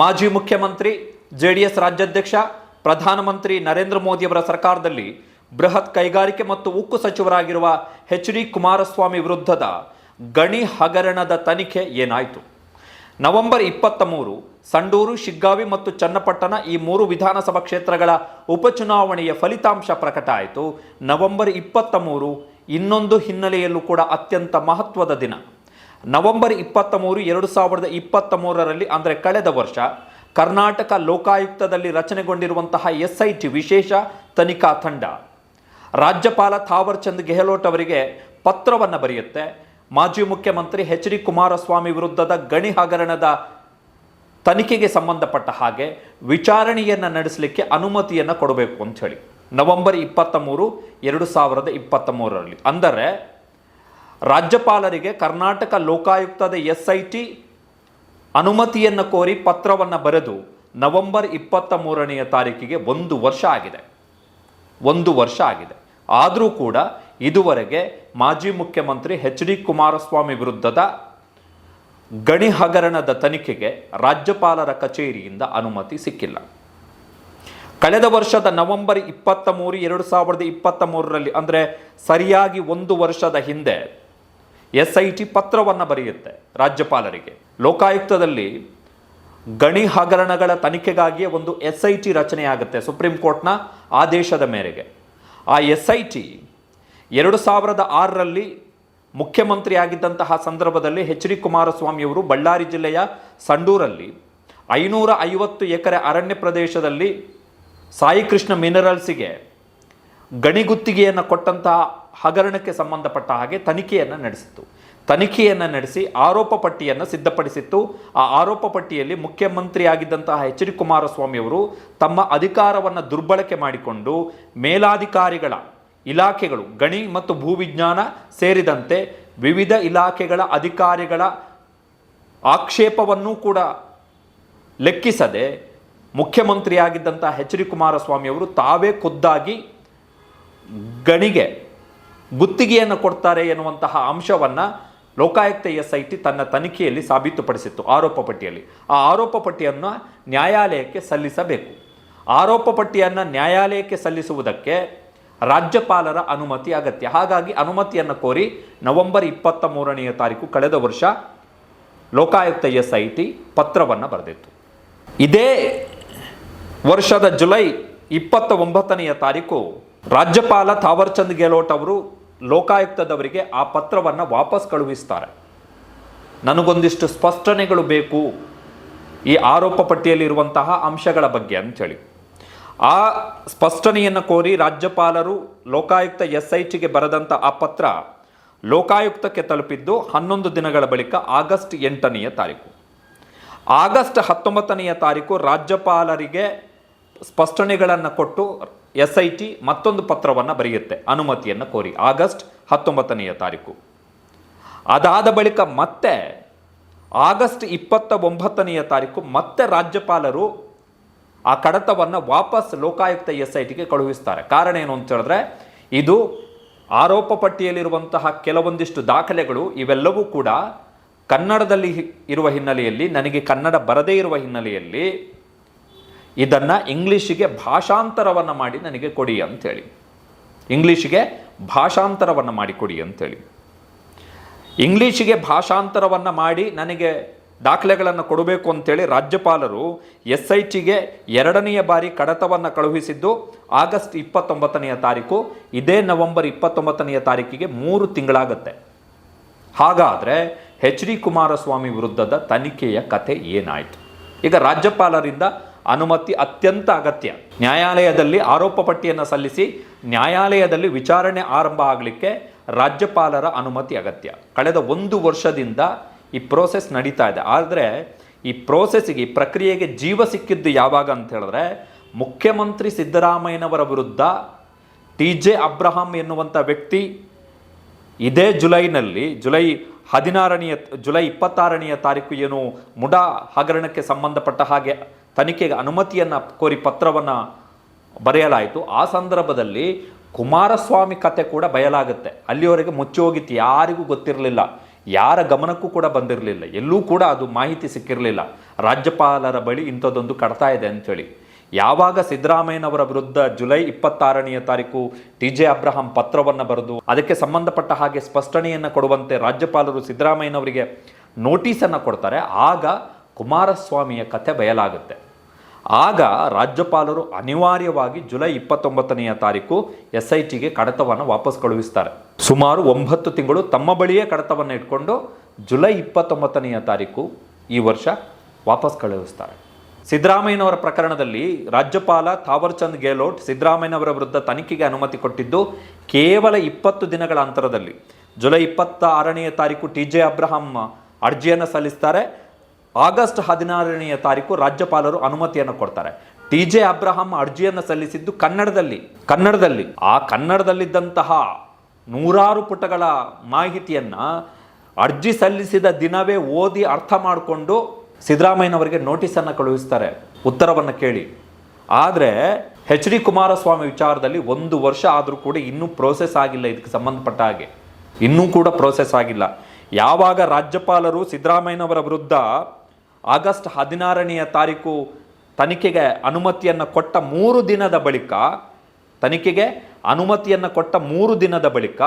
ಮಾಜಿ ಮುಖ್ಯಮಂತ್ರಿ J D S ರಾಜ್ಯಾಧ್ಯಕ್ಷ, ಪ್ರಧಾನಮಂತ್ರಿ ನರೇಂದ್ರ ಮೋದಿಯವರ ಸರ್ಕಾರದಲ್ಲಿ ಬೃಹತ್ ಕೈಗಾರಿಕೆ ಮತ್ತು ಉಕ್ಕು ಸಚಿವರಾಗಿರುವ ಎಚ್ ಡಿ ಕುಮಾರಸ್ವಾಮಿ ವಿರುದ್ಧದ ಗಣಿ ಹಗರಣದ ತನಿಖೆ ಏನಾಯಿತು? ನವೆಂಬರ್ ಇಪ್ಪತ್ತ ಮೂರು, ಸಂಡೂರು, ಶಿಗ್ಗಾವಿ ಮತ್ತು ಚನ್ನಪಟ್ಟಣ ಈ ಮೂರು ವಿಧಾನಸಭಾ ಕ್ಷೇತ್ರಗಳ ಉಪಚುನಾವಣೆಯ ಫಲಿತಾಂಶ ಪ್ರಕಟ ಆಯಿತು. ನವೆಂಬರ್ ಇಪ್ಪತ್ತ ಮೂರು, ಇನ್ನೊಂದು ಹಿನ್ನೆಲೆಯಲ್ಲೂ ಕೂಡ ಅತ್ಯಂತ ಮಹತ್ವದ ದಿನ. ನವೆಂಬರ್ ಇಪ್ಪತ್ತ ಮೂರು ಎರಡು ಸಾವಿರದ ಇಪ್ಪತ್ತ ಮೂರರಲ್ಲಿ ಅಂದರೆ ಕಳೆದ ವರ್ಷ, ಕರ್ನಾಟಕ ಲೋಕಾಯುಕ್ತದಲ್ಲಿ ರಚನೆಗೊಂಡಿರುವಂತಹ ಎಸ್ ಐ ಟಿ ವಿಶೇಷ ತನಿಖಾ ತಂಡ. ರಾಜ್ಯಪಾಲ ಥಾವರ್ ಚಂದ್ ಗೆಹ್ಲೋಟ್ ಅವರಿಗೆ ಪತ್ರವನ್ನು ಬರೆಯುತ್ತೆ. ಮಾಜಿ ಮುಖ್ಯಮಂತ್ರಿ ಎಚ್ ಡಿ ಕುಮಾರಸ್ವಾಮಿ ವಿರುದ್ಧದ ಗಣಿ ಹಗರಣದ ತನಿಖೆಗೆ ಸಂಬಂಧಪಟ್ಟ ಹಾಗೆ ವಿಚಾರಣೆಯನ್ನು ನಡೆಸಲಿಕ್ಕೆ ಅನುಮತಿಯನ್ನು ಕೊಡಬೇಕು ಅಂತ ಹೇಳಿ ನವೆಂಬರ್ ಇಪ್ಪತ್ತ ಮೂರು ಎರಡು ಸಾವಿರದ ಇಪ್ಪತ್ತ ಮೂರರಲ್ಲಿ ಅಂದರೆ ರಾಜ್ಯಪಾಲರಿಗೆ ಕರ್ನಾಟಕ ಲೋಕಾಯುಕ್ತದ ಎಸ್ ಐ ಟಿ ಅನುಮತಿಯನ್ನು ಕೋರಿ ಪತ್ರವನ್ನು ಬರೆದು ನವೆಂಬರ್ ಇಪ್ಪತ್ತ ಮೂರನೆಯ ತಾರೀಕಿಗೆ ಒಂದು ವರ್ಷ ಆಗಿದೆ. ಒಂದು ವರ್ಷ ಆಗಿದೆ. ಆದರೂ ಕೂಡ ಇದುವರೆಗೆ ಮಾಜಿ ಮುಖ್ಯಮಂತ್ರಿ ಎಚ್ ಡಿ ಕುಮಾರಸ್ವಾಮಿ ವಿರುದ್ಧದ ಗಣಿ ಹಗರಣದ ತನಿಖೆಗೆ ರಾಜ್ಯಪಾಲರ ಕಚೇರಿಯಿಂದ ಅನುಮತಿ ಸಿಕ್ಕಿಲ್ಲ. ಕಳೆದ ವರ್ಷದ ನವೆಂಬರ್ ಇಪ್ಪತ್ತ ಮೂರು, ಎರಡು ಸಾವಿರದ ಇಪ್ಪತ್ತ ಮೂರರಲ್ಲಿ ಅಂದರೆ ಸರಿಯಾಗಿ ಒಂದು ವರ್ಷದ ಹಿಂದೆ ಎಸ್ ಐ ಟಿ ಪತ್ರವನ್ನು ಬರೆಯುತ್ತೆ ರಾಜ್ಯಪಾಲರಿಗೆ. ಲೋಕಾಯುಕ್ತದಲ್ಲಿ ಗಣಿ ಹಗರಣಗಳ ತನಿಖೆಗಾಗಿಯೇ ಒಂದು ಎಸ್ ಐ ಟಿ ರಚನೆಯಾಗುತ್ತೆ ಸುಪ್ರೀಂ ಕೋರ್ಟ್ನ ಆದೇಶದ ಮೇರೆಗೆ. ಆ ಎಸ್ ಐ ಟಿ ಎರಡು ಸಾವಿರದ ಆರರಲ್ಲಿ ಮುಖ್ಯಮಂತ್ರಿಯಾಗಿದ್ದಂತಹ ಸಂದರ್ಭದಲ್ಲಿ ಎಚ್ ಡಿ ಕುಮಾರಸ್ವಾಮಿಯವರು ಬಳ್ಳಾರಿ ಜಿಲ್ಲೆಯ ಸಂಡೂರಲ್ಲಿ ಐನೂರ ಐವತ್ತು ಎಕರೆ ಅರಣ್ಯ ಪ್ರದೇಶದಲ್ಲಿ ಸಾಯಿಕೃಷ್ಣ ಮಿನರಲ್ಸಿಗೆ ಗಣಿಗುತ್ತಿಗೆಯನ್ನು ಕೊಟ್ಟಂತಹ ಹಗರಣಕ್ಕೆ ಸಂಬಂಧಪಟ್ಟ ಹಾಗೆ ತನಿಖೆಯನ್ನು ನಡೆಸಿತು ತನಿಖೆಯನ್ನು ನಡೆಸಿ ಆರೋಪ ಪಟ್ಟಿಯನ್ನು ಸಿದ್ಧಪಡಿಸಿತ್ತು. ಆ ಆರೋಪ ಪಟ್ಟಿಯಲ್ಲಿ ಮುಖ್ಯಮಂತ್ರಿ ಆಗಿದ್ದಂತಹ ಎಚ್ ಡಿ ಕುಮಾರಸ್ವಾಮಿಯವರು ತಮ್ಮ ಅಧಿಕಾರವನ್ನು ದುರ್ಬಳಕೆ ಮಾಡಿಕೊಂಡು ಮೇಲಾಧಿಕಾರಿಗಳ ಇಲಾಖೆಗಳು, ಗಣಿ ಮತ್ತು ಭೂವಿಜ್ಞಾನ ಸೇರಿದಂತೆ ವಿವಿಧ ಇಲಾಖೆಗಳ ಅಧಿಕಾರಿಗಳ ಆಕ್ಷೇಪವನ್ನೂ ಕೂಡ ಲೆಕ್ಕಿಸದೆ ಮುಖ್ಯಮಂತ್ರಿಯಾಗಿದ್ದಂಥ ಎಚ್ ಡಿ ಕುಮಾರಸ್ವಾಮಿಯವರು ತಾವೇ ಖುದ್ದಾಗಿ ಗಣಿಗೆ ಗುತ್ತಿಗೆಯನ್ನು ಕೊಡ್ತಾರೆ ಎನ್ನುವಂತಹ ಅಂಶವನ್ನು ಲೋಕಾಯುಕ್ತ ಎಸ್ ಐ ಟಿ ತನ್ನ ತನಿಖೆಯಲ್ಲಿ ಸಾಬೀತುಪಡಿಸಿತ್ತು ಆರೋಪ ಪಟ್ಟಿಯಲ್ಲಿ. ಆ ಆರೋಪ ಪಟ್ಟಿಯನ್ನು ನ್ಯಾಯಾಲಯಕ್ಕೆ ಸಲ್ಲಿಸಬೇಕು. ಆರೋಪ ಪಟ್ಟಿಯನ್ನು ನ್ಯಾಯಾಲಯಕ್ಕೆ ಸಲ್ಲಿಸುವುದಕ್ಕೆ ರಾಜ್ಯಪಾಲರ ಅನುಮತಿ ಅಗತ್ಯ. ಹಾಗಾಗಿ ಅನುಮತಿಯನ್ನು ಕೋರಿ ನವೆಂಬರ್ ಇಪ್ಪತ್ತ ಮೂರನೆಯ ತಾರೀಕು ಕಳೆದ ವರ್ಷ ಲೋಕಾಯುಕ್ತ ಎಸ್ ಐ ಟಿ ಪತ್ರವನ್ನು ಬರೆದಿತ್ತು. ಇದೇ ವರ್ಷದ ಜುಲೈ ಇಪ್ಪತ್ತ ಒಂಬತ್ತನೆಯ ತಾರೀಕು ರಾಜ್ಯಪಾಲ ಥಾವರ್ಚಂದ್ ಗೆಹ್ಲೋಟ್ ಅವರು ಲೋಕಾಯುಕ್ತದವರಿಗೆ ಆ ಪತ್ರವನ್ನು ವಾಪಸ್ ಕಳುಹಿಸ್ತಾರೆ. ನನಗೊಂದಿಷ್ಟು ಸ್ಪಷ್ಟನೆಗಳು ಬೇಕು ಈ ಆರೋಪ ಪಟ್ಟಿಯಲ್ಲಿರುವಂತಹ ಅಂಶಗಳ ಬಗ್ಗೆ ಅಂಥೇಳಿ. ಆ ಸ್ಪಷ್ಟನೆಯನ್ನು ಕೋರಿ ರಾಜ್ಯಪಾಲರು, ಲೋಕಾಯುಕ್ತ ಎಸ್ ಐ ಟಿಗೆ ಬರೆದಂಥ ಆ ಪತ್ರ ಲೋಕಾಯುಕ್ತಕ್ಕೆ ತಲುಪಿದ್ದು ಹನ್ನೊಂದು ದಿನಗಳ ಬಳಿಕ ಆಗಸ್ಟ್ ಎಂಟನೆಯ ತಾರೀಕು. ಆಗಸ್ಟ್ ಹತ್ತೊಂಬತ್ತನೆಯ ತಾರೀಕು ರಾಜ್ಯಪಾಲರಿಗೆ ಸ್ಪಷ್ಟನೆಗಳನ್ನು ಕೊಟ್ಟು ಎಸ್ ಐ ಟಿ ಮತ್ತೊಂದು ಪತ್ರವನ್ನು ಬರೆಯುತ್ತೆ. ಅನುಮತಿಯನ್ನು ಕೋರಿ. ಆಗಸ್ಟ್ ಹತ್ತೊಂಬತ್ತನೆಯ ತಾರೀಕು. ಅದಾದ ಬಳಿಕ ಮತ್ತೆ ಆಗಸ್ಟ್ ಇಪ್ಪತ್ತ ಒಂಬತ್ತನೆಯ ತಾರೀಕು ಮತ್ತೆ ರಾಜ್ಯಪಾಲರು ಆ ಕಡತವನ್ನು ವಾಪಸ್ ಲೋಕಾಯುಕ್ತ ಎಸ್ ಐ ಟಿಗೆ ಕಳುಹಿಸ್ತಾರೆ. ಕಾರಣ ಏನು ಅಂತ ಹೇಳಿದ್ರೆ, ಇದು ಆರೋಪ ಪಟ್ಟಿಯಲ್ಲಿರುವಂತಹ ಕೆಲವೊಂದಿಷ್ಟು ದಾಖಲೆಗಳು ಇವೆಲ್ಲವೂ ಕೂಡ ಕನ್ನಡದಲ್ಲಿ ಇರುವ ಹಿನ್ನೆಲೆಯಲ್ಲಿ, ನನಗೆ ಕನ್ನಡ ಬರದೇ ಇರುವ ಹಿನ್ನೆಲೆಯಲ್ಲಿ ಇದನ್ನು ಇಂಗ್ಲೀಷಿಗೆ ಭಾಷಾಂತರವನ್ನು ಮಾಡಿ ನನಗೆ ಕೊಡಿ ಅಂಥೇಳಿ ಇಂಗ್ಲೀಷಿಗೆ ಭಾಷಾಂತರವನ್ನು ಮಾಡಿ ಕೊಡಿ ಅಂಥೇಳಿ ಇಂಗ್ಲೀಷಿಗೆ ಭಾಷಾಂತರವನ್ನು ಮಾಡಿ ನನಗೆ ದಾಖಲೆಗಳನ್ನು ಕೊಡಬೇಕು ಅಂತೇಳಿ ರಾಜ್ಯಪಾಲರು ಎಸ್ ಐ ಟಿಗೆ ಎರಡನೆಯ ಬಾರಿ ಕಡತವನ್ನು ಕಳುಹಿಸಿದ್ದು ಆಗಸ್ಟ್ ಇಪ್ಪತ್ತೊಂಬತ್ತನೆಯ ತಾರೀಕು. ಇದೇ ನವೆಂಬರ್ ಇಪ್ಪತ್ತೊಂಬತ್ತನೆಯ ತಾರೀಕಿಗೆ ಮೂರು ತಿಂಗಳಾಗತ್ತೆ. ಹಾಗಾದರೆ ಎಚ್ ಡಿ ಕುಮಾರಸ್ವಾಮಿ ವಿರುದ್ಧದ ತನಿಖೆಯ ಕತೆ ಏನಾಯಿತು? ಈಗ ರಾಜ್ಯಪಾಲರಿಂದ ಅನುಮತಿ ಅತ್ಯಂತ ಅಗತ್ಯ. ನ್ಯಾಯಾಲಯದಲ್ಲಿ ಆರೋಪ ಪಟ್ಟಿಯನ್ನು ಸಲ್ಲಿಸಿ ನ್ಯಾಯಾಲಯದಲ್ಲಿ ವಿಚಾರಣೆ ಆರಂಭ ಆಗಲಿಕ್ಕೆ ರಾಜ್ಯಪಾಲರ ಅನುಮತಿ ಅಗತ್ಯ. ಕಳೆದ ಒಂದು ವರ್ಷದಿಂದ ಈ ಪ್ರೋಸೆಸ್ ನಡೀತಾ ಇದೆ. ಆದರೆ ಈ ಪ್ರೋಸೆಸ್ಗೆ ಈ ಪ್ರಕ್ರಿಯೆಗೆ ಜೀವ ಸಿಕ್ಕಿದ್ದು ಯಾವಾಗ ಅಂತ ಹೇಳಿದ್ರೆ ಮುಖ್ಯಮಂತ್ರಿ ಸಿದ್ದರಾಮಯ್ಯನವರ ವಿರುದ್ಧ ಟಿ ಜೆ ಅಬ್ರಹಾಂ ಎನ್ನುವಂಥ ವ್ಯಕ್ತಿ ಇದೇ ಜುಲೈನಲ್ಲಿ, ಜುಲೈ ಹದಿನಾರನೆಯ, ಜುಲೈ ಇಪ್ಪತ್ತಾರನೆಯ ತಾರೀಕು ಏನು ಮುಡಾ ಹಗರಣಕ್ಕೆ ಸಂಬಂಧಪಟ್ಟ ಹಾಗೆ ತನಿಖೆಗೆ ಅನುಮತಿಯನ್ನು ಕೋರಿ ಪತ್ರವನ್ನು ಬರೆಯಲಾಯಿತು. ಆ ಸಂದರ್ಭದಲ್ಲಿ ಕುಮಾರಸ್ವಾಮಿ ಕತೆ ಕೂಡ ಬಯಲಾಗುತ್ತೆ. ಅಲ್ಲಿವರೆಗೆ ಮುಚ್ಚೋಗಿತ್ತು, ಯಾರಿಗೂ ಗೊತ್ತಿರಲಿಲ್ಲ. ಯಾರ ಗಮನಕ್ಕೂ ಕೂಡ ಬಂದಿರಲಿಲ್ಲ. ಎಲ್ಲೂ ಕೂಡ ಅದು ಮಾಹಿತಿ ಸಿಕ್ಕಿರಲಿಲ್ಲ. ರಾಜ್ಯಪಾಲರ ಬಳಿ ಇಂಥದ್ದೊಂದು ಕಡ್ತಾ ಇದೆ ಅಂಥೇಳಿ ಯಾವಾಗ ಸಿದ್ದರಾಮಯ್ಯನವರ ವಿರುದ್ಧ ಜುಲೈ ಇಪ್ಪತ್ತಾರನೆಯ ತಾರೀಕು ಟಿ ಜೆ ಅಬ್ರಹಾಂ ಪತ್ರವನ್ನು ಬರೆದು ಅದಕ್ಕೆ ಸಂಬಂಧಪಟ್ಟ ಹಾಗೆ ಸ್ಪಷ್ಟನೆಯನ್ನು ಕೊಡುವಂತೆ ರಾಜ್ಯಪಾಲರು ಸಿದ್ದರಾಮಯ್ಯನವರಿಗೆ ನೋಟಿಸನ್ನು ಕೊಡ್ತಾರೆ. ಆಗ ಕುಮಾರಸ್ವಾಮಿಯ ಕಥೆ ಬಯಲಾಗುತ್ತೆ. ಆಗ ರಾಜ್ಯಪಾಲರು ಅನಿವಾರ್ಯವಾಗಿ ಜುಲೈ ಇಪ್ಪತ್ತೊಂಬತ್ತನೆಯ ತಾರೀಕು ಎಸ್ ಐ ಟಿಗೆ ಕಡತವನ್ನು ವಾಪಸ್ ಕಳುಹಿಸ್ತಾರೆ. ಸುಮಾರು ಒಂಬತ್ತು ತಿಂಗಳು ತಮ್ಮ ಬಳಿಯೇ ಕಡತವನ್ನು ಇಟ್ಕೊಂಡು ಜುಲೈ ಇಪ್ಪತ್ತೊಂಬತ್ತನೆಯ ತಾರೀಕು ಈ ವರ್ಷ ವಾಪಸ್ ಕಳುಹಿಸ್ತಾರೆ. ಸಿದ್ದರಾಮಯ್ಯನವರ ಪ್ರಕರಣದಲ್ಲಿ ರಾಜ್ಯಪಾಲ ಥಾವರ್ಚಂದ್ ಗೆಹ್ಲೋಟ್ ಸಿದ್ದರಾಮಯ್ಯನವರ ವಿರುದ್ಧ ತನಿಖೆಗೆ ಅನುಮತಿ ಕೊಟ್ಟಿದ್ದು ಕೇವಲ ಇಪ್ಪತ್ತು ದಿನಗಳ ಅಂತರದಲ್ಲಿ. ಜುಲೈ ಇಪ್ಪತ್ತ ಆರನೆಯ ತಾರೀಕು ಟಿ ಜೆ ಅಬ್ರಹಾಂ ಅರ್ಜಿಯನ್ನು ಸಲ್ಲಿಸ್ತಾರೆ. ಆಗಸ್ಟ್ ಹದಿನಾರನೆಯ ತಾರೀಕು ರಾಜ್ಯಪಾಲರು ಅನುಮತಿಯನ್ನು ಕೊಡ್ತಾರೆ. ಟಿ ಜೆ ಅಬ್ರಹಾಂ ಅರ್ಜಿಯನ್ನು ಸಲ್ಲಿಸಿದ್ದು ಕನ್ನಡದಲ್ಲಿ ಕನ್ನಡದಲ್ಲಿ. ಆ ಕನ್ನಡದಲ್ಲಿದ್ದಂತಹ ನೂರಾರು ಪುಟಗಳ ಮಾಹಿತಿಯನ್ನು ಅರ್ಜಿ ಸಲ್ಲಿಸಿದ ದಿನವೇ ಓದಿ ಅರ್ಥ ಮಾಡಿಕೊಂಡು ಸಿದ್ದರಾಮಯ್ಯನವರಿಗೆ ನೋಟಿಸನ್ನು ಕಳುಹಿಸ್ತಾರೆ. ಉತ್ತರವನ್ನು ಕೇಳಿ. ಆದರೆ ಎಚ್ ಡಿ ಕುಮಾರಸ್ವಾಮಿ ವಿಚಾರದಲ್ಲಿ ಒಂದು ವರ್ಷ ಆದರೂ ಕೂಡ ಇನ್ನೂ ಪ್ರೋಸೆಸ್ ಆಗಿಲ್ಲ ಇದಕ್ಕೆ ಸಂಬಂಧಪಟ್ಟ ಹಾಗೆ. ಇನ್ನೂ ಕೂಡ ಪ್ರೋಸೆಸ್ ಆಗಿಲ್ಲ. ಯಾವಾಗ ರಾಜ್ಯಪಾಲರು ಸಿದ್ದರಾಮಯ್ಯನವರ ವಿರುದ್ಧ ಆಗಸ್ಟ್ ಹದಿನಾರನೆಯ ತಾರೀಕು ತನಿಖೆಗೆ ಅನುಮತಿಯನ್ನು ಕೊಟ್ಟ ಮೂರು ದಿನದ ಬಳಿಕ, ತನಿಖೆಗೆ ಅನುಮತಿಯನ್ನು ಕೊಟ್ಟ ಮೂರು ದಿನದ ಬಳಿಕ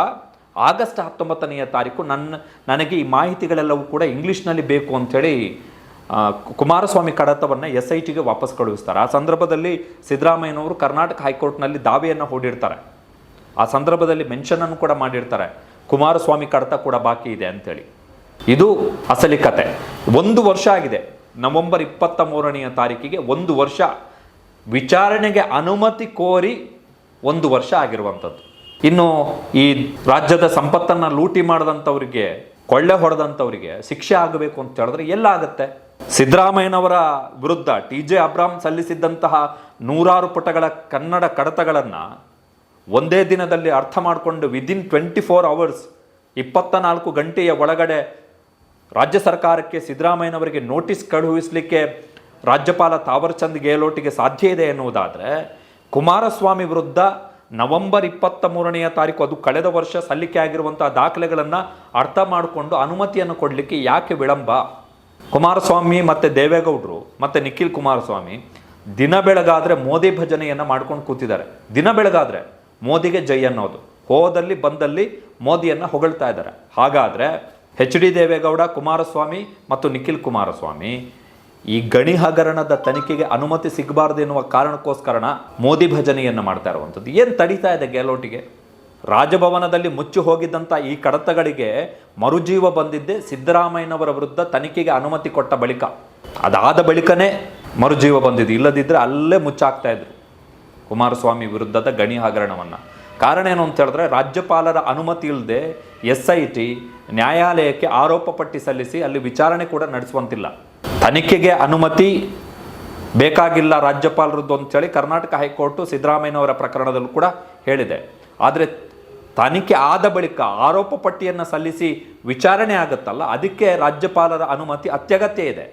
ಆಗಸ್ಟ್ ಹತ್ತೊಂಬತ್ತನೆಯ ತಾರೀಕು ನನ್ನ, ನನಗೆ ಈ ಮಾಹಿತಿಗಳೆಲ್ಲವೂ ಕೂಡ ಇಂಗ್ಲೀಷ್ನಲ್ಲಿ ಬೇಕು ಅಂಥೇಳಿ ಕುಮಾರಸ್ವಾಮಿ ಕಡತವನ್ನು ಎಸ್ ಐ ಟಿಗೆ ವಾಪಸ್ ಕಳುಹಿಸ್ತಾರೆ. ಆ ಸಂದರ್ಭದಲ್ಲಿ ಸಿದ್ದರಾಮಯ್ಯನವರು ಕರ್ನಾಟಕ ಹೈಕೋರ್ಟ್ನಲ್ಲಿ ದಾವೆಯನ್ನು ಹೂಡಿರ್ತಾರೆ ಆ ಸಂದರ್ಭದಲ್ಲಿ ಮೆನ್ಷನನ್ನು ಕೂಡ ಮಾಡಿರ್ತಾರೆ. ಕುಮಾರಸ್ವಾಮಿ ಕಡತ ಕೂಡ ಬಾಕಿ ಇದೆ ಅಂತೇಳಿ ಇದು ಅಸಲಿ ಕತೆ. ಒಂದು ವರ್ಷ ಆಗಿದೆ. ನವೆಂಬರ್ ಇಪ್ಪತ್ತ ಮೂರನೆಯ ತಾರೀಕಿಗೆ ಒಂದು ವರ್ಷ ವಿಚಾರಣೆಗೆ ಅನುಮತಿ ಕೋರಿ ಒಂದು ವರ್ಷ ಆಗಿರುವಂಥದ್ದು. ಇನ್ನು ಈ ರಾಜ್ಯದ ಸಂಪತ್ತನ್ನು ಲೂಟಿ ಮಾಡಿದಂಥವ್ರಿಗೆ, ಕೊಳ್ಳೆ ಹೊಡೆದಂಥವ್ರಿಗೆ ಶಿಕ್ಷೆ ಆಗಬೇಕು ಅಂತ ಹೇಳಿದ್ರೆ ಎಲ್ಲಾಗತ್ತೆ ಸಿದ್ದರಾಮಯ್ಯನವರ ವಿರುದ್ಧ ಟಿ ಜೆ ಅಬ್ರಾಮ್ ಸಲ್ಲಿಸಿದ್ದಂತಹ ನೂರಾರು ಪುಟಗಳ ಕನ್ನಡ ಕಡತಗಳನ್ನು ಒಂದೇ ದಿನದಲ್ಲಿ ಅರ್ಥ ಮಾಡಿಕೊಂಡು ವಿದಿನ್ ಟ್ವೆಂಟಿ ಫೋರ್ ಅವರ್ಸ್ ಇಪ್ಪತ್ತ ನಾಲ್ಕು ಗಂಟೆಯ ಒಳಗಡೆ ರಾಜ್ಯ ಸರ್ಕಾರಕ್ಕೆ ಸಿದ್ದರಾಮಯ್ಯನವರಿಗೆ ನೋಟಿಸ್ ಕಳುಹಿಸಲಿಕ್ಕೆ ರಾಜ್ಯಪಾಲ ತಾವರ್ಚಂದ್ ಗೆಹ್ಲೋಟಿಗೆ ಸಾಧ್ಯ ಇದೆ ಎನ್ನುವುದಾದರೆ, ಕುಮಾರಸ್ವಾಮಿ ವಿರುದ್ಧ ನವೆಂಬರ್ ಇಪ್ಪತ್ತ ಮೂರನೆಯ ತಾರೀಕು, ಅದು ಕಳೆದ ವರ್ಷ ಸಲ್ಲಿಕೆ ಆಗಿರುವಂತಹ ದಾಖಲೆಗಳನ್ನು ಅರ್ಥ ಮಾಡಿಕೊಂಡು ಅನುಮತಿಯನ್ನು ಕೊಡಲಿಕ್ಕೆ ಯಾಕೆ ವಿಳಂಬ? ಕುಮಾರಸ್ವಾಮಿ ಮತ್ತು ದೇವೇಗೌಡರು ಮತ್ತು ನಿಖಿಲ್ ಕುಮಾರಸ್ವಾಮಿ ದಿನ ಬೆಳಗಾದರೆ ಮೋದಿ ಭಜನೆಯನ್ನು ಮಾಡ್ಕೊಂಡು ಕೂತಿದ್ದಾರೆ. ದಿನ ಬೆಳಗಾದರೆ ಮೋದಿಗೆ ಜೈ ಅನ್ನೋದು. ಹೋದಲ್ಲಿ ಬಂದಲ್ಲಿ ಮೋದಿಯನ್ನು ಹೊಗಳ್ತಾ ಇದ್ದಾರೆ. ಹಾಗಾದರೆ ಎಚ್ ಡಿ ದೇವೇಗೌಡ ಕುಮಾರಸ್ವಾಮಿ ಮತ್ತು ನಿಖಿಲ್ ಕುಮಾರಸ್ವಾಮಿ ಈ ಗಣಿ ಹಗರಣದ ತನಿಖೆಗೆ ಅನುಮತಿ ಸಿಗಬಾರ್ದು ಎನ್ನುವ ಕಾರಣಕ್ಕೋಸ್ಕರನ ಮೋದಿ ಭಜನೆಯನ್ನು ಮಾಡ್ತಾ ಇರುವಂಥದ್ದು. ಏನು ತಡೀತಾ ಇದೆ ಗೆಲೋಟಿಗೆ? ರಾಜಭವನದಲ್ಲಿ ಮುಚ್ಚಿ ಹೋಗಿದ್ದಂಥ ಈ ಕಡತಗಳಿಗೆ ಮರುಜೀವ ಬಂದಿದ್ದೇ ಸಿದ್ದರಾಮಯ್ಯನವರ ವಿರುದ್ಧ ತನಿಖೆಗೆ ಅನುಮತಿ ಕೊಟ್ಟ ಬಳಿಕ. ಅದಾದ ಬಳಿಕನೇ ಮರುಜೀವ ಬಂದಿದ್ದು. ಇಲ್ಲದಿದ್ದರೆ ಅಲ್ಲೇ ಮುಚ್ಚಾಕ್ತಾ ಇದ್ರು. ಕುಮಾರಸ್ವಾಮಿ ವಿರುದ್ಧದ ಗಣಿ ಹಗರಣವನ್ನು ಕಾರಣ ಏನು ಅಂತ ಹೇಳಿದ್ರೆ ರಾಜ್ಯಪಾಲರ ಅನುಮತಿ ಇಲ್ಲದೆ ಎಸ್ ಐ ಟಿ ನ್ಯಾಯಾಲಯಕ್ಕೆ ಆರೋಪ ಪಟ್ಟಿ ಸಲ್ಲಿಸಿ ಅಲ್ಲಿ ವಿಚಾರಣೆ ಕೂಡ ನಡೆಸುವಂತಿಲ್ಲ. ತನಿಖೆಗೆ ಅನುಮತಿ ಬೇಕಾಗಿಲ್ಲ ರಾಜ್ಯಪಾಲರದ್ದು ಅಂತೇಳಿ ಕರ್ನಾಟಕ ಹೈಕೋರ್ಟು ಸಿದ್ದರಾಮಯ್ಯನವರ ಪ್ರಕರಣದಲ್ಲೂ ಕೂಡ ಹೇಳಿದೆ. ಆದರೆ ತನಿಖೆ ಆದ ಬಳಿಕ ಆರೋಪ ಪಟ್ಟಿಯನ್ನು ಸಲ್ಲಿಸಿ ವಿಚಾರಣೆ ಆಗುತ್ತಲ್ಲ, ಅದಕ್ಕೆ ರಾಜ್ಯಪಾಲರ ಅನುಮತಿ ಅತ್ಯಗತ್ಯ ಇದೆ.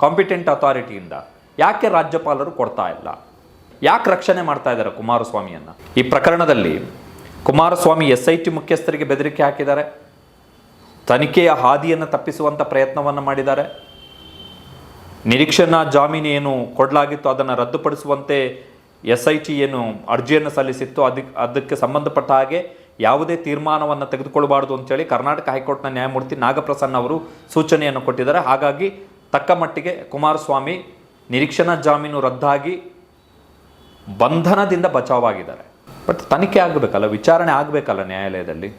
ಕಾಂಪಿಟೆಂಟ್ ಅಥಾರಿಟಿಯಿಂದ ಯಾಕೆ ರಾಜ್ಯಪಾಲರು ಕೊಡ್ತಾ ಇಲ್ಲ? ಯಾಕೆ ರಕ್ಷಣೆ ಮಾಡ್ತಾ ಇದ್ದಾರೆ ಕುಮಾರಸ್ವಾಮಿಯನ್ನು? ಈ ಪ್ರಕರಣದಲ್ಲಿ ಕುಮಾರಸ್ವಾಮಿ ಎಸ್ ಐ ಟಿ ಮುಖ್ಯಸ್ಥರಿಗೆ ಬೆದರಿಕೆ ಹಾಕಿದ್ದಾರೆ. ತನಿಖೆಯ ಹಾದಿಯನ್ನು ತಪ್ಪಿಸುವಂಥ ಪ್ರಯತ್ನವನ್ನು ಮಾಡಿದ್ದಾರೆ. ನಿರೀಕ್ಷಣಾ ಜಾಮೀನು ಏನು ಕೊಡಲಾಗಿತ್ತು ಅದನ್ನು ರದ್ದುಪಡಿಸುವಂತೆ ಎಸ್ ಐ ಟಿ ಏನು ಅರ್ಜಿಯನ್ನು ಸಲ್ಲಿಸಿತ್ತು ಅದಕ್ಕೆ ಅದಕ್ಕೆ ಸಂಬಂಧಪಟ್ಟ ಹಾಗೆ ಯಾವುದೇ ತೀರ್ಮಾನವನ್ನು ತೆಗೆದುಕೊಳ್ಳಬಾರ್ದು ಅಂತೇಳಿ ಕರ್ನಾಟಕ ಹೈಕೋರ್ಟ್ನ ನ್ಯಾಯಮೂರ್ತಿ ನಾಗಪ್ರಸನ್ನ ಅವರು ಸೂಚನೆಯನ್ನು ಕೊಟ್ಟಿದ್ದಾರೆ. ಹಾಗಾಗಿ ತಕ್ಕ ಮಟ್ಟಿಗೆ ಕುಮಾರಸ್ವಾಮಿ ನಿರೀಕ್ಷಣಾ ಜಾಮೀನು ರದ್ದಾಗಿ ಬಂಧನದಿಂದ ಬಚಾವಾಗಿದ್ದಾರೆ. ಬಟ್ ತನಿಖೆ ಆಗಬೇಕಲ್ಲ, ವಿಚಾರಣೆ ಆಗಬೇಕಲ್ಲ ನ್ಯಾಯಾಲಯದಲ್ಲಿ?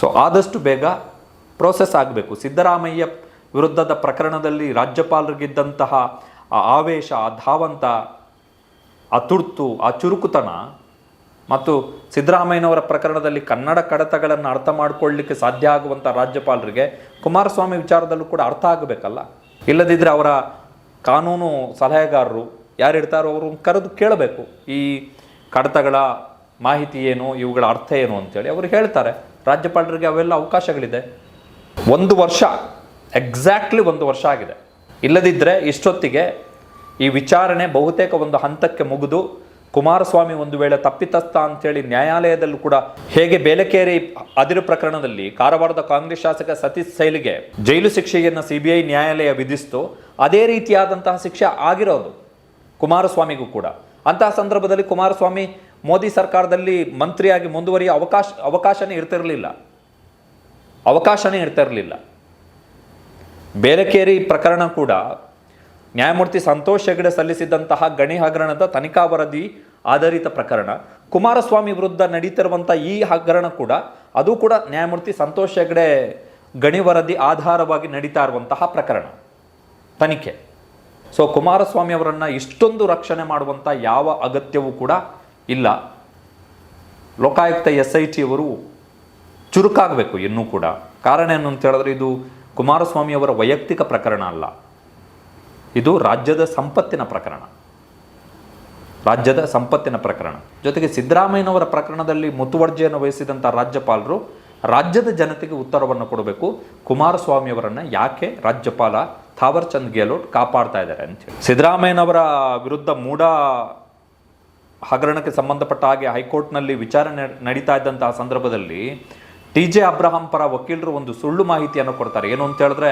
ಸೊ ಆದಷ್ಟು ಬೇಗ ಪ್ರೋಸೆಸ್ ಆಗಬೇಕು. ಸಿದ್ದರಾಮಯ್ಯ ವಿರುದ್ಧದ ಪ್ರಕರಣದಲ್ಲಿ ರಾಜ್ಯಪಾಲರಿಗಿದ್ದಂತಹ ಆ ಆವೇಶ, ಆ ಧಾವಂತ, ಆ ತುರ್ತು, ಆ ಚುರುಕುತನ ಮತ್ತು ಸಿದ್ದರಾಮಯ್ಯನವರ ಪ್ರಕರಣದಲ್ಲಿ ಕನ್ನಡ ಕಡತಗಳನ್ನು ಅರ್ಥ ಮಾಡಿಕೊಳ್ಳಲಿಕ್ಕೆ ಸಾಧ್ಯ ಆಗುವಂಥ ರಾಜ್ಯಪಾಲರಿಗೆ ಕುಮಾರಸ್ವಾಮಿ ವಿಚಾರದಲ್ಲೂ ಕೂಡ ಅರ್ಥ ಆಗಬೇಕಲ್ಲ? ಇಲ್ಲದಿದ್ದರೆ ಅವರ ಕಾನೂನು ಸಲಹೆಗಾರರು ಯಾರಿರ್ತಾರೋ ಅವರು ಕರೆದು ಕೇಳಬೇಕು. ಈ ಕಡತಗಳ ಮಾಹಿತಿ ಏನು, ಇವುಗಳ ಅರ್ಥ ಏನು ಅಂತೇಳಿ ಅವರು ಹೇಳ್ತಾರೆ. ರಾಜ್ಯಪಾಲರಿಗೆ ಅವೆಲ್ಲ ಅವಕಾಶಗಳಿದೆ. ಒಂದು ವರ್ಷ, ಎಕ್ಸಾಕ್ಟ್ಲಿ ಒಂದು ವರ್ಷ ಆಗಿದೆ. ಇಲ್ಲದಿದ್ದರೆ ಇಷ್ಟೊತ್ತಿಗೆ ಈ ವಿಚಾರಣೆ ಬಹುತೇಕ ಒಂದು ಹಂತಕ್ಕೆ ಮುಗಿದು ಕುಮಾರಸ್ವಾಮಿ ಒಂದು ವೇಳೆ ತಪ್ಪಿತಸ್ಥ ಅಂತೇಳಿ ನ್ಯಾಯಾಲಯದಲ್ಲೂ ಕೂಡ ಹೇಗೆ ಬೇಲಕೇರಿ ಅದಿರು ಪ್ರಕರಣದಲ್ಲಿ ಕಾರವಾರದ ಕಾಂಗ್ರೆಸ್ ಶಾಸಕ ಸತೀಶ್ ಸೈಲಿಗೆ ಜೈಲು ಶಿಕ್ಷೆಯನ್ನು ಸಿಬಿಐ ನ್ಯಾಯಾಲಯ ವಿಧಿಸಿತು, ಅದೇ ರೀತಿಯಾದಂತಹ ಶಿಕ್ಷೆ ಆಗಿರೋದು. ಕುಮಾರಸ್ವಾಮಿಗೂ ಕೂಡ. ಅಂತಹ ಸಂದರ್ಭದಲ್ಲಿ ಕುಮಾರಸ್ವಾಮಿ ಮೋದಿ ಸರ್ಕಾರದಲ್ಲಿ ಮಂತ್ರಿಯಾಗಿ ಮುಂದುವರಿಯ ಅವಕಾಶ, ಅವಕಾಶನೇ ಇರ್ತಿರಲಿಲ್ಲ. ಅವಕಾಶನೇ ಇರ್ತಿರಲಿಲ್ಲ. ಬೇಲಕೇರಿ ಪ್ರಕರಣ ಕೂಡ ನ್ಯಾಯಮೂರ್ತಿ ಸಂತೋಷ್ ಹೆಗಡೆ ಸಲ್ಲಿಸಿದಂತಹ ಗಣಿ ಹಗರಣದ ತನಿಖಾ ವರದಿ ಆಧಾರಿತ ಪ್ರಕರಣ. ಕುಮಾರಸ್ವಾಮಿ ವಿರುದ್ಧ ನಡೀತಿರುವಂಥ ಈ ಹಗರಣ ಕೂಡ, ಅದು ಕೂಡ ನ್ಯಾಯಮೂರ್ತಿ ಸಂತೋಷ್ ಹೆಗಡೆ ಗಣಿ ವರದಿ ಆಧಾರವಾಗಿ ನಡೀತಾ ಇರುವಂತಹ ಪ್ರಕರಣ. ತನಿಖೆ. ಸೊ ಕುಮಾರಸ್ವಾಮಿ ಅವರನ್ನು ಇಷ್ಟೊಂದು ರಕ್ಷಣೆ ಮಾಡುವಂಥ ಯಾವ ಅಗತ್ಯವೂ ಕೂಡ ಇಲ್ಲ. ಲೋಕಾಯುಕ್ತ ಎಸ್ ಐ ಟಿಯವರು ಚುರುಕಾಗಬೇಕು ಇನ್ನೂ ಕೂಡ. ಕಾರಣ ಏನು ಅಂತ ಹೇಳಿದ್ರೆ ಇದು ಕುಮಾರಸ್ವಾಮಿ ಅವರ ವೈಯಕ್ತಿಕ ಪ್ರಕರಣ ಅಲ್ಲ. ಇದು ರಾಜ್ಯದ ಸಂಪತ್ತಿನ ಪ್ರಕರಣ. ರಾಜ್ಯದ ಸಂಪತ್ತಿನ ಪ್ರಕರಣ. ಜೊತೆಗೆ ಸಿದ್ದರಾಮಯ್ಯನವರ ಪ್ರಕರಣದಲ್ಲಿ ಮುತುವರ್ಜಿಯನ್ನು ವಹಿಸಿದಂಥ ರಾಜ್ಯಪಾಲರು ರಾಜ್ಯದ ಜನತೆಗೆ ಉತ್ತರವನ್ನು ಕೊಡಬೇಕು. ಕುಮಾರಸ್ವಾಮಿಯವರನ್ನು ಯಾಕೆ ರಾಜ್ಯಪಾಲ ಥಾವರ್ ಚಂದ್ ಗೆಹ್ಲೋಟ್ ಕಾಪಾಡ್ತಾ ಇದ್ದಾರೆ ಅಂತೇಳಿ ಸಿದ್ದರಾಮಯ್ಯನವರ ವಿರುದ್ಧ ಮೂಡ ಹಗರಣಕ್ಕೆ ಸಂಬಂಧಪಟ್ಟ ಹಾಗೆ ಹೈಕೋರ್ಟ್ನಲ್ಲಿ ವಿಚಾರಣೆ ನಡೀತಾ ಇದ್ದಂತಹ ಸಂದರ್ಭದಲ್ಲಿ ಟಿ ಜೆ ಅಬ್ರಹಾಂ ಪರ ವಕೀಲರು ಒಂದು ಸುಳ್ಳು ಮಾಹಿತಿಯನ್ನು ಕೊಡ್ತಾರೆ. ಏನು ಅಂತ ಹೇಳಿದ್ರೆ,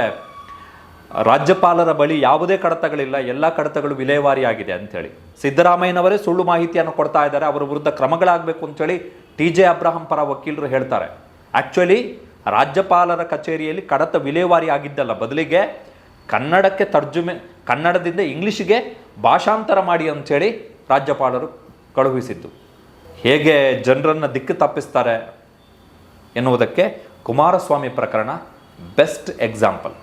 ರಾಜ್ಯಪಾಲರ ಬಳಿ ಯಾವುದೇ ಕಡತಗಳಿಲ್ಲ, ಎಲ್ಲ ಕಡತಗಳು ವಿಲೇವಾರಿ ಆಗಿದೆ ಅಂತೇಳಿ ಸಿದ್ದರಾಮಯ್ಯನವರೇ ಸುಳ್ಳು ಮಾಹಿತಿಯನ್ನು ಕೊಡ್ತಾ ಇದ್ದಾರೆ. ಅವರ ವಿರುದ್ಧ ಕ್ರಮಗಳಾಗಬೇಕು ಅಂತೇಳಿ ಟಿ ಜೆ ಅಬ್ರಹಾಂ ಪರ ವಕೀಲರು ಹೇಳ್ತಾರೆ. ಆ್ಯಕ್ಚುಲಿ ರಾಜ್ಯಪಾಲರ ಕಚೇರಿಯಲ್ಲಿ ಕಡತ ವಿಲೇವಾರಿ ಆಗಿದ್ದಲ್ಲ ಬದಲಿಗೆ ಕನ್ನಡಕ್ಕೆ ತರ್ಜುಮೆ, ಕನ್ನಡದಿಂದ ಇಂಗ್ಲೀಷಿಗೆ ಭಾಷಾಂತರ ಮಾಡಿ ಅಂಥೇಳಿ ರಾಜ್ಯಪಾಲರು ಕಳುಹಿಸಿದ್ದು. ಹೇಗೆ ಜನರನ್ನು ದಿಕ್ಕು ತಪ್ಪಿಸ್ತಾರೆ ಎನ್ನುವುದಕ್ಕೆ ಕುಮಾರಸ್ವಾಮಿ ಪ್ರಕರಣ ಬೆಸ್ಟ್ ಎಕ್ಸಾಂಪಲ್.